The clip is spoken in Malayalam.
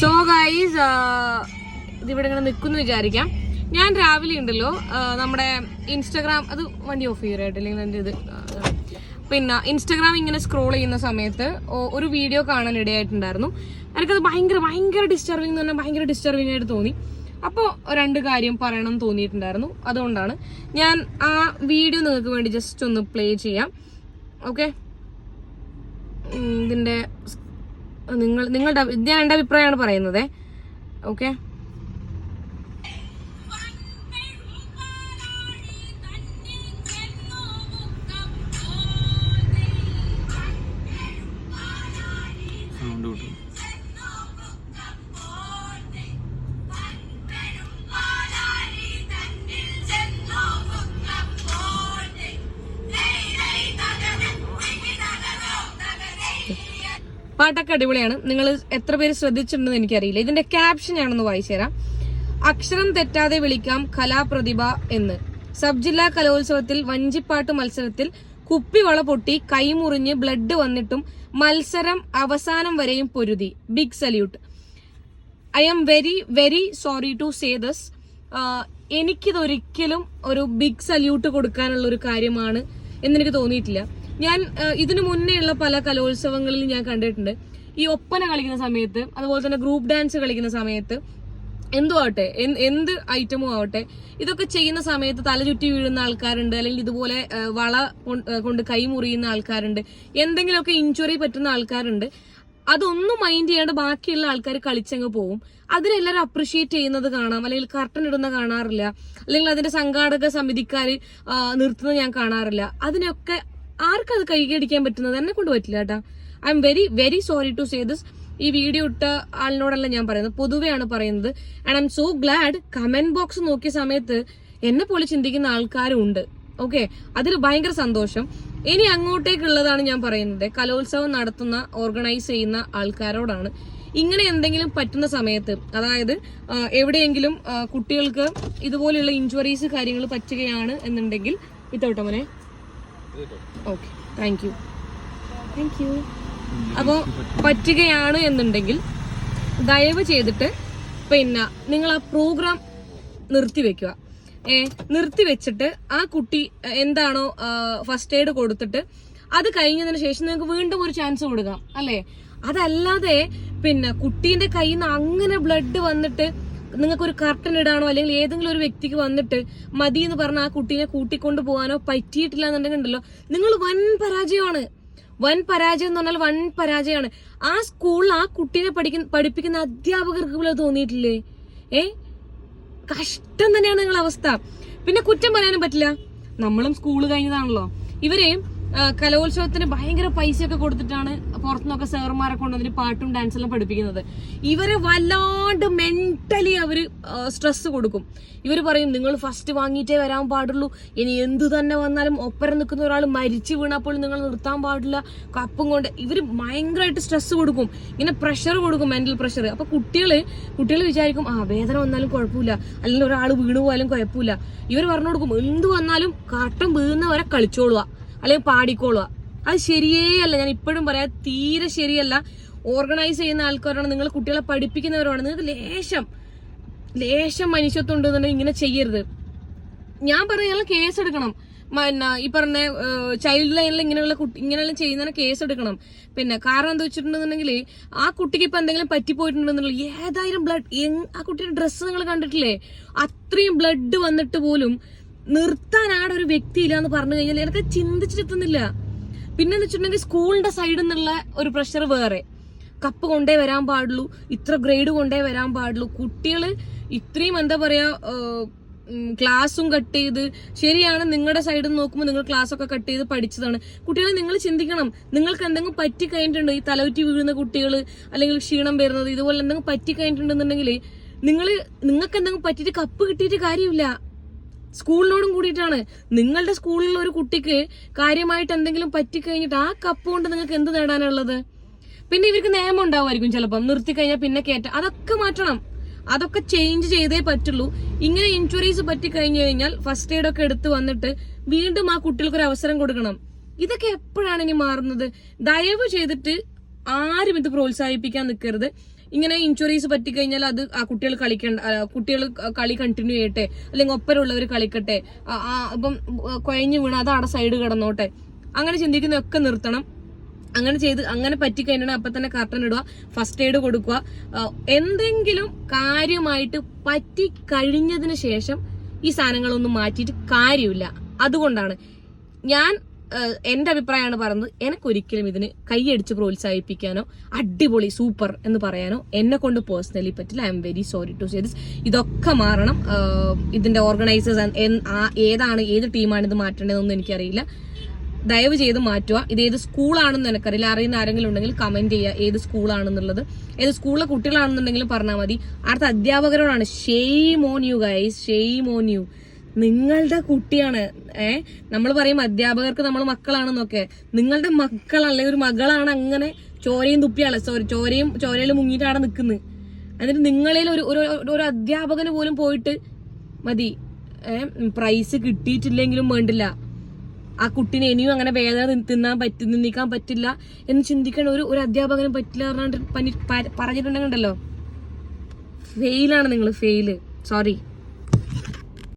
സോ ഗൈസ് ഇതിവിടെ ഇങ്ങനെ നിൽക്കുന്നു വിചാരിക്കാം. ഞാൻ രാവിലെ ഉണ്ടല്ലോ നമ്മുടെ ഇൻസ്റ്റാഗ്രാം അത് വണ്ടി ഓഫ് ചെയ്യാനായിട്ട് അല്ലെങ്കിൽ എന്റെ ഇത് പിന്നെ ഇൻസ്റ്റാഗ്രാം ഇങ്ങനെ സ്ക്രോൾ ചെയ്യുന്ന സമയത്ത് ഒരു വീഡിയോ കാണാൻ ഇടയായിട്ടുണ്ടായിരുന്നു എനിക്കത് ഭയങ്കര ഭയങ്കര ഡിസ്റ്റർബിങ് എന്ന് പറഞ്ഞാൽ ഭയങ്കര ഡിസ്റ്റർബിങ് ആയിട്ട് തോന്നി. അപ്പോൾ രണ്ട് കാര്യം പറയണം തോന്നിയിട്ടുണ്ടായിരുന്നു. അതുകൊണ്ടാണ് ഞാൻ ആ വീഡിയോ നിങ്ങൾക്ക് വേണ്ടി ജസ്റ്റ് ഒന്ന് പ്ലേ ചെയ്യാം. ഓക്കെ ഇതിന്റെ നിങ്ങൾ നിങ്ങളുടെ ഞാൻ എന്റെ അഭിപ്രായമാണ് പറയുന്നത്. ഓക്കെ പാട്ടൊക്കെ അടിപൊളിയാണ്. നിങ്ങൾ എത്ര പേര് ശ്രദ്ധിച്ചിട്ടുണ്ടെന്ന് എനിക്കറിയില്ല. ഇതിന്റെ ക്യാപ്ഷൻ ഞാനൊന്ന് വായിച്ചു തരാം. അക്ഷരം തെറ്റാതെ വിളിക്കാം കലാപ്രതിഭ എന്ന്. സബ് ജില്ലാ കലോത്സവത്തിൽ വഞ്ചിപ്പാട്ട് മത്സരത്തിൽ കുപ്പിവള പൊട്ടി കൈമുറിഞ്ഞ് ബ്ലഡ് വന്നിട്ടും മത്സരം അവസാനം വരെയും പൊരുതി. Big salute I am very very sorry to say this എനിക്കിതൊരിക്കലും ഒരു ബിഗ് സല്യൂട്ട് കൊടുക്കാനുള്ള ഒരു കാര്യമാണ് എന്നെനിക്ക് തോന്നിയിട്ടില്ല. ഞാൻ ഇതിനു മുന്നേ ഉള്ള പല കലോത്സവങ്ങളിൽ ഞാൻ കണ്ടിട്ടുണ്ട്. ഈ ഒപ്പന കളിക്കുന്ന സമയത്ത് അതുപോലെ തന്നെ ഗ്രൂപ്പ് ഡാൻസ് കളിക്കുന്ന സമയത്ത് എന്തോ ആവട്ടെ എന്ത് ഐറ്റമോ ആവട്ടെ ഇതൊക്കെ ചെയ്യുന്ന സമയത്ത് തല ചുറ്റി വീഴുന്ന ആൾക്കാരുണ്ട് അല്ലെങ്കിൽ ഇതുപോലെ വള കൊണ്ട് കൈ മുറിയുന്ന ആൾക്കാരുണ്ട് എന്തെങ്കിലുമൊക്കെ ഇഞ്ചുറി പറ്റുന്ന ആൾക്കാരുണ്ട് അതൊന്നും മൈൻഡ് ചെയ്യാണ്ട് ബാക്കിയുള്ള ആൾക്കാർ കളിച്ചങ്ങ് പോവും. അതിനെല്ലാവരും അപ്രിഷിയേറ്റ് ചെയ്യുന്നത് കാണാം അല്ലെങ്കിൽ കർട്ടൻ ഇടുന്ന കാണാറില്ല അല്ലെങ്കിൽ അതിന്റെ സംഘാടക സമിതിക്കാർ നിർത്തുന്നത് ഞാൻ കാണാറില്ല. അതിനൊക്കെ ആർക്കും അത് കൈകടിക്കാൻ പറ്റുന്നത്? എന്നെ കൊണ്ട് പറ്റില്ല കേട്ടാ. I'm very very sorry to say this ഈ വീഡിയോ ഇട്ട ആളിനോടല്ല ഞാൻ പറയുന്നത്. പൊതുവെയാണ് പറയുന്നത്. And I'm so glad comment box നോക്കിയ സമയത്ത് എന്നെ പോലെ ചിന്തിക്കുന്ന ആൾക്കാരും ഉണ്ട് ഓക്കെ അതിൽ ഭയങ്കര സന്തോഷം. ഇനി അങ്ങോട്ടേക്കുള്ളതാണ് ഞാൻ പറയുന്നത്. കലോത്സവം നടത്തുന്ന ഓർഗനൈസ് ചെയ്യുന്ന ആൾക്കാരോടാണ്. ഇങ്ങനെ എന്തെങ്കിലും പറ്റുന്ന സമയത്ത് അതായത് എവിടെയെങ്കിലും കുട്ടികൾക്ക് ഇതുപോലെയുള്ള ഇഞ്ചുറീസ് കാര്യങ്ങൾ പറ്റുകയാണ് എന്നുണ്ടെങ്കിൽ വിത്തൗട്ടോ മോനെ. Okay thank you thank you അപ്പോൾ പറ്റുകയാണ് എന്നുണ്ടെങ്കിൽ ദയവ് ചെയ്തിട്ട് പിന്നെ നിങ്ങൾ ആ പ്രോഗ്രാം നിർത്തിവെക്കുക. ഏ നിർത്തി വെച്ചിട്ട് ആ കുട്ടി എന്താണോ ഫസ്റ്റ് എയ്ഡ് കൊടുത്തിട്ട് അത് കഴിഞ്ഞതിന് ശേഷം നിങ്ങൾക്ക് വീണ്ടും ഒരു ചാൻസ് കൊടുക്കാം അല്ലേ? അതല്ലാതെ പിന്നെ കുട്ടീന്റെ കയ്യിൽ നിന്ന് അങ്ങനെ ബ്ലഡ് വന്നിട്ട് നിങ്ങൾക്ക് ഒരു കർട്ടൻ ഇടാനോ അല്ലെങ്കിൽ ഏതെങ്കിലും ഒരു വ്യക്തിക്ക് വന്നിട്ട് മതി എന്ന് പറഞ്ഞ ആ കുട്ടീനെ കൂട്ടിക്കൊണ്ട് പോകാനോ പറ്റിയിട്ടില്ല എന്നുണ്ടെങ്കിൽ ഉണ്ടല്ലോ നിങ്ങൾ വൻ പരാജയമാണ്. വൻ പരാജയം എന്ന് പറഞ്ഞാൽ വൻ പരാജയമാണ്. ആ സ്കൂളിൽ ആ കുട്ടീനെ പഠിക്കുന്ന പഠിപ്പിക്കുന്ന അധ്യാപകർക്ക് പോലും തോന്നിയിട്ടില്ലേ? ഏ? കഷ്ടം തന്നെയാണ് നിങ്ങളുടെ അവസ്ഥ. പിന്നെ കുറ്റം പറയാനും പറ്റില്ല. നമ്മളും സ്കൂൾ കഴിഞ്ഞതാണല്ലോ. ഇവരെ ആ, കലോത്സവത്തിന് ഭയങ്കര പൈസയൊക്കെ കൊടുത്തിട്ടാണ് പുറത്തുനിന്നൊക്കെ സാറുമാരെ കൊണ്ടുവന്നിട്ട് പാട്ടും ഡാൻസ് എല്ലാം പഠിപ്പിക്കുന്നത്. ഇവർ വല്ലാണ്ട് മെന്റലി അവർ സ്ട്രെസ് കൊടുക്കും. ഇവർ പറയും നിങ്ങൾ ഫസ്റ്റ് വാങ്ങിയിട്ടേ വരാൻ പാടുള്ളൂ. ഇനി എന്തു തന്നെ വന്നാലും ഒപ്പരം നിൽക്കുന്ന ഒരാൾ മരിച്ചു വീണപ്പോൾ നിങ്ങൾ നിർത്താൻ പാടില്ല. കപ്പും കൊണ്ട് ഇവർ ഭയങ്കരമായിട്ട് സ്ട്രെസ് കൊടുക്കും. ഇങ്ങനെ പ്രഷർ കൊടുക്കും മെന്റൽ പ്രഷർ അപ്പൊ കുട്ടികൾ കുട്ടികൾ വിചാരിക്കും ആ വേദന വന്നാലും കുഴപ്പമില്ല. അല്ലെങ്കിൽ ഒരാൾ വീണു പോയാലും കുഴപ്പമില്ല. ഇവർ പറഞ്ഞു കൊടുക്കും എന്ത് വന്നാലും കറക്റ്റം വീഴുന്നവരെ കളിച്ചോളുക. അല്ലെങ്കിൽ പാടിക്കോളുക. അത് ശരിയേ അല്ല. ഞാൻ ഇപ്പോഴും പറയാം തീരെ ശരിയല്ല. ഓർഗനൈസ് ചെയ്യുന്ന ആൾക്കാരാണ്. നിങ്ങൾ കുട്ടികളെ പഠിപ്പിക്കുന്നവരാണ്. നിങ്ങൾക്ക് ലേശം ലേശം മനുഷ്യത്വം ഉണ്ടെന്നുണ്ടെങ്കിൽ ഇങ്ങനെ ചെയ്യരുത്. ഞാൻ പറയുന്നത് കേസ് എടുക്കണം പിന്നെ ഈ പറഞ്ഞ ചൈൽഡ് ലൈനിൽ ഇങ്ങനെയുള്ള കുട്ടി ഇങ്ങനെയുള്ള ചെയ്യുന്നതിന് കേസ് എടുക്കണം പിന്നെ കാരണം എന്താ വെച്ചിട്ടുണ്ടെന്നുണ്ടെങ്കിൽ ആ കുട്ടിക്ക് ഇപ്പൊ എന്തെങ്കിലും പറ്റിപ്പോയിട്ടുണ്ടെന്നുണ്ടെങ്കിൽ ഏതായാലും ബ്ലഡ് ആ കുട്ടിയുടെ ഡ്രസ്സ് നിങ്ങൾ കണ്ടിട്ടില്ലേ? അത്രയും ബ്ലഡ് വന്നിട്ട് പോലും നിർത്താൻ ആടെ ഒരു വ്യക്തി ഇല്ല എന്ന് പറഞ്ഞു കഴിഞ്ഞാൽ എനിക്ക് ചിന്തിച്ചിട്ടെത്തുന്നില്ല പിന്നെന്ന് വെച്ചിട്ടുണ്ടെങ്കിൽ സ്കൂളിന്റെ സൈഡിൽ നിന്നുള്ള ഒരു പ്രഷർ വേറെ. കപ്പ് കൊണ്ടേ വരാൻ പാടുള്ളൂ ഇത്ര ഗ്രേഡ് കൊണ്ടേ വരാൻ പാടുള്ളൂ. കുട്ടികൾ ഇത്രയും എന്താ പറയാ ക്ലാസ്സും കട്ട് ചെയ്ത് ശരിയാണ് നിങ്ങളുടെ സൈഡിൽ നിന്ന് നോക്കുമ്പോൾ നിങ്ങൾ ക്ലാസ് ഒക്കെ കട്ട് ചെയ്ത് പഠിച്ചതാണ്. കുട്ടികളെ നിങ്ങൾ ചിന്തിക്കണം. നിങ്ങൾക്ക് എന്തെങ്കിലും പറ്റി കഴിഞ്ഞിട്ടുണ്ടോ? ഈ തലവുറ്റി വീഴുന്ന കുട്ടികൾ അല്ലെങ്കിൽ ക്ഷീണം വരുന്നത് ഇതുപോലെ എന്തെങ്കിലും പറ്റി കഴിഞ്ഞിട്ടുണ്ടെന്നുണ്ടെങ്കിൽ നിങ്ങൾ നിങ്ങൾക്ക് എന്തെങ്കിലും പറ്റിയിട്ട് കപ്പ് കിട്ടിയിട്ട് കാര്യമില്ല. സ്കൂളിനോടും കൂടിയിട്ടാണ്. നിങ്ങളുടെ സ്കൂളിൽ ഒരു കുട്ടിക്ക് കാര്യമായിട്ട് എന്തെങ്കിലും പറ്റിക്കഴിഞ്ഞിട്ട് ആ കപ്പ് കൊണ്ട് നിങ്ങൾക്ക് എന്ത് നേടാനുള്ളത്? പിന്നെ ഇവർക്ക് നിയമം ഉണ്ടാവുമായിരിക്കും ചിലപ്പം. നിർത്തി കഴിഞ്ഞാൽ പിന്നെ കയറ്റ അതൊക്കെ മാറ്റണം. അതൊക്കെ ചേഞ്ച് ചെയ്തേ പറ്റുള്ളൂ. ഇങ്ങനെ ഇൻഷുറൻസ് പറ്റി കഴിഞ്ഞു കഴിഞ്ഞാൽ ഫസ്റ്റ് എയ്ഡ് ഒക്കെ എടുത്ത് വന്നിട്ട് വീണ്ടും ആ കുട്ടികൾക്ക് ഒരു അവസരം കൊടുക്കണം. ഇതൊക്കെ എപ്പോഴാണ് ഇനി മാറുന്നത്? ദയവ് ചെയ്തിട്ട് ആരും ഇത് പ്രോത്സാഹിപ്പിക്കാൻ നിൽക്കരുത്. ഇങ്ങനെ ഇഞ്ചുറീസ് പറ്റിക്കഴിഞ്ഞാൽ അത് ആ കുട്ടികൾ കളിക്കണ്ട കുട്ടികൾ കളി കണ്ടിന്യൂ ചെയ്യട്ടെ അല്ലെങ്കിൽ ഒപ്പരമുള്ളവർ കളിക്കട്ടെ ഇപ്പം കുഴഞ്ഞു വീണ അത് അവിടെ സൈഡ് കിടന്നോട്ടെ. അങ്ങനെ ചിന്തിക്കുന്നതൊക്കെ നിർത്തണം. അങ്ങനെ ചെയ്ത് അങ്ങനെ പറ്റിക്കഴിഞ്ഞാൽ അപ്പൊ തന്നെ കർട്ടൻ ഇടുക ഫസ്റ്റ് എയ്ഡ് കൊടുക്കുക. എന്തെങ്കിലും കാര്യമായിട്ട് പറ്റി കഴിഞ്ഞതിന് ശേഷം ഈ സാധനങ്ങളൊന്നും മാറ്റിയിട്ട് കാര്യമില്ല. അതുകൊണ്ടാണ് ഞാൻ ആ, എന്റെ അഭിപ്രായമാണ് പറയുന്നത്. എനിക്കൊരിക്കലും ഇതിന് കൈയടിച്ച് പ്രോത്സാഹിപ്പിക്കാനോ അടിപൊളി സൂപ്പർ എന്ന് പറയാനോ എന്നെ കൊണ്ട് പേഴ്സണലി പറ്റില്ല. I'm very sorry to say this ഇതൊക്കെ മാറണം. ഇതിന്റെ ഓർഗനൈസേഴ്സ് ഏതാണ് ഏത് ടീമാണ് ഇത് മാറ്റേണ്ടതെന്നൊന്നും എനിക്കറിയില്ല. ദയവ് ചെയ്ത് മാറ്റുക. ഇത് ഏത് സ്കൂളാണെന്ന് എനിക്കറിയില്ല. അറിയുന്ന ആരെങ്കിലും ഉണ്ടെങ്കിൽ കമന്റ് ചെയ്യുക. ഏത് സ്കൂളാണെന്നുള്ളത് ഏത് സ്കൂളിലെ കുട്ടികളാണെന്നുണ്ടെങ്കിലും പറഞ്ഞാൽ മതി. അടുത്ത അധ്യാപകരോടാണ്. Shame on you guys shame on you നിങ്ങളുടെ കുട്ടിയാണ്. ഏ? നമ്മൾ പറയും അധ്യാപകർക്ക് നമ്മൾ മക്കളാണെന്നൊക്കെ. നിങ്ങളുടെ മക്കളല്ലേ ഒരു മകളാണ് അങ്ങനെ ചോരയും തുപ്പിയാണ് സോറി ചോരയും ചോരയിൽ മുങ്ങിയിട്ടാണ് നിൽക്കുന്നത് എന്നിട്ട് നിങ്ങളിൽ ഒരു ഒരു അധ്യാപകന് പോലും പോയിട്ട് മതി. പ്രൈസ് കിട്ടിയിട്ടില്ലെങ്കിലും വേണ്ടില്ല. ആ കുട്ടിനെ ഇനിയും അങ്ങനെ വേദന തിന്നാൻ പറ്റി നിന്നിക്കാൻ പറ്റില്ല എന്ന് ചിന്തിക്കണ ഒരു ഒരു അധ്യാപകനും പറ്റില്ല പറഞ്ഞിട്ട് പനി- പ- ഫെയിലാണ് നിങ്ങൾ ഫെയിൽ സോറി